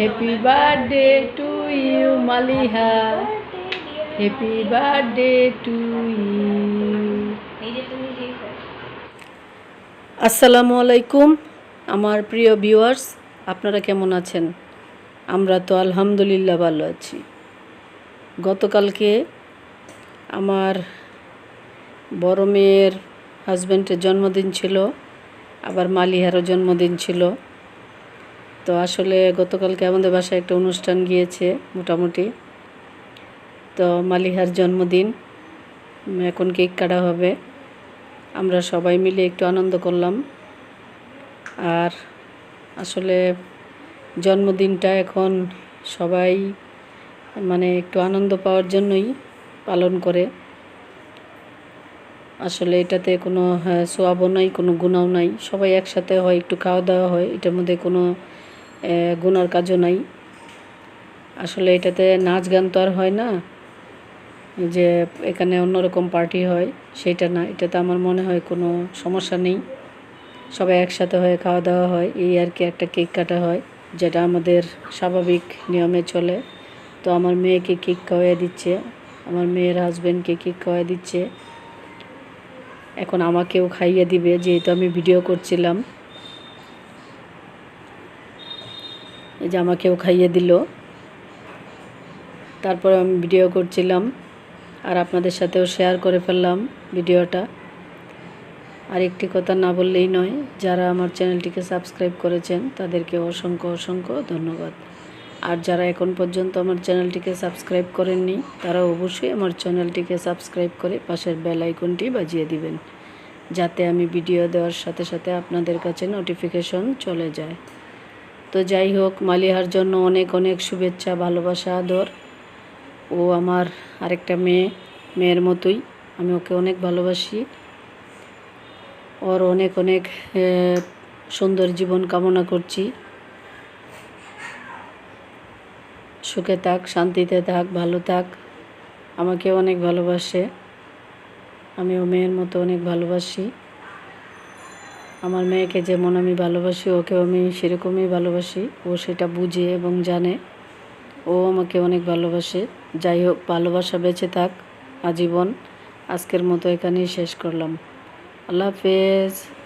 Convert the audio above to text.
Happy birthday to you Maliha happy birthday to you আসসালামু আলাইকুম, আমার প্রিয় ভিউয়ার্স আপনারা কেমন আছেন? আমরা তো আলহামদুলিল্লাহ ভালো আছি। গতকালকে আমার বড় মেয়ের হাজব্যান্ডের জন্মদিন ছিল, আবার মালিহারও জন্মদিন ছিল। তো আসলে গতকালকে আমাদের বাসায় একটা অনুষ্ঠান গিয়েছে মোটামুটি। তো মালিহার জন্মদিন এখন কেক কাটা হবে। আমরা সবাই মিলে একটু আনন্দ করলাম। আর আসলে জন্মদিনটা এখন সবাই মানে একটু আনন্দ পাওয়ার জন্যই পালন করে। আসলে এটাতে কোনো হ্যাঁ, সোয়াবও নাই কোনো গুণাও নাই। সবাই একসাথে হয় একটু খাওয়া দাওয়া হয়। এটার মধ্যে কোনো গুনার কাজও নাই। আসলে এটাতে নাচ গান তো আর হয় না। যে এখানে অন্যরকম পার্টি হয়, সেটা না। এটাতে আমার মনে হয় কোনো সমস্যা নেই। সবাই একসাথে হয়ে খাওয়া দাওয়া হয়। এই আর কি একটা কেক কাটা হয়, যেটা আমাদের স্বাভাবিক নিয়মে চলে। তো আমার মেয়েকে কেক খাওয়াই দিচ্ছে, আমার মেয়ের হাজব্যান্ডকে কেক খাওয়াই দিচ্ছে। এখন আমাকেও খাইয়ে দিবে, যেহেতু আমি ভিডিও করছিলাম। এই যে আমাকেও খাইয়ে দিল। তারপরে আমি ভিডিও করছিলাম আর আপনাদের সাথেও শেয়ার করে ফেললাম ভিডিওটা। আর একটি কথা না বললেই নয়, যারা আমার চ্যানেলটিকে সাবস্ক্রাইব করেছেন, তাদেরকে অসংখ্য অসংখ্য ধন্যবাদ। আর যারা এখন পর্যন্ত আমার চ্যানেলটিকে সাবস্ক্রাইব করেননি তারা অবশ্যই আমার চ্যানেলটিকে সাবস্ক্রাইব করে পাশের বেল আইকনটি বাজিয়ে দিবেন, যাতে আমি ভিডিও দেওয়ার সাথে সাথে আপনাদের কাছে নোটিফিকেশন চলে যায়। তো যাই হোক, মালিহার জন্য অনেক অনেক শুভেচ্ছা, ভালোবাসা, আদর। ও আমার আরেকটা মেয়ে, মেয়ের মতোই। আমি ওকে অনেক ভালোবাসি। ওর অনেক অনেক সুন্দর জীবন কামনা করছি। সুখে থাক, শান্তিতে থাক, ভালো থাক। আমাকে অনেক ভালোবাসে। আমিও মেয়ের মতো অনেক ভালোবাসি। আমার মেয়েকে যেমন আমি ভালোবাসি, ওকেও আমি সেরকমই ভালোবাসি। ও সেটা বুঝে এবং জানে। ও আমাকে অনেক ভালোবাসে। যাই হোক, ভালোবাসা বেঁচে থাক, আজীবন। আজকের মতো এখানেই শেষ করলাম। আল্লাহ হাফেজ।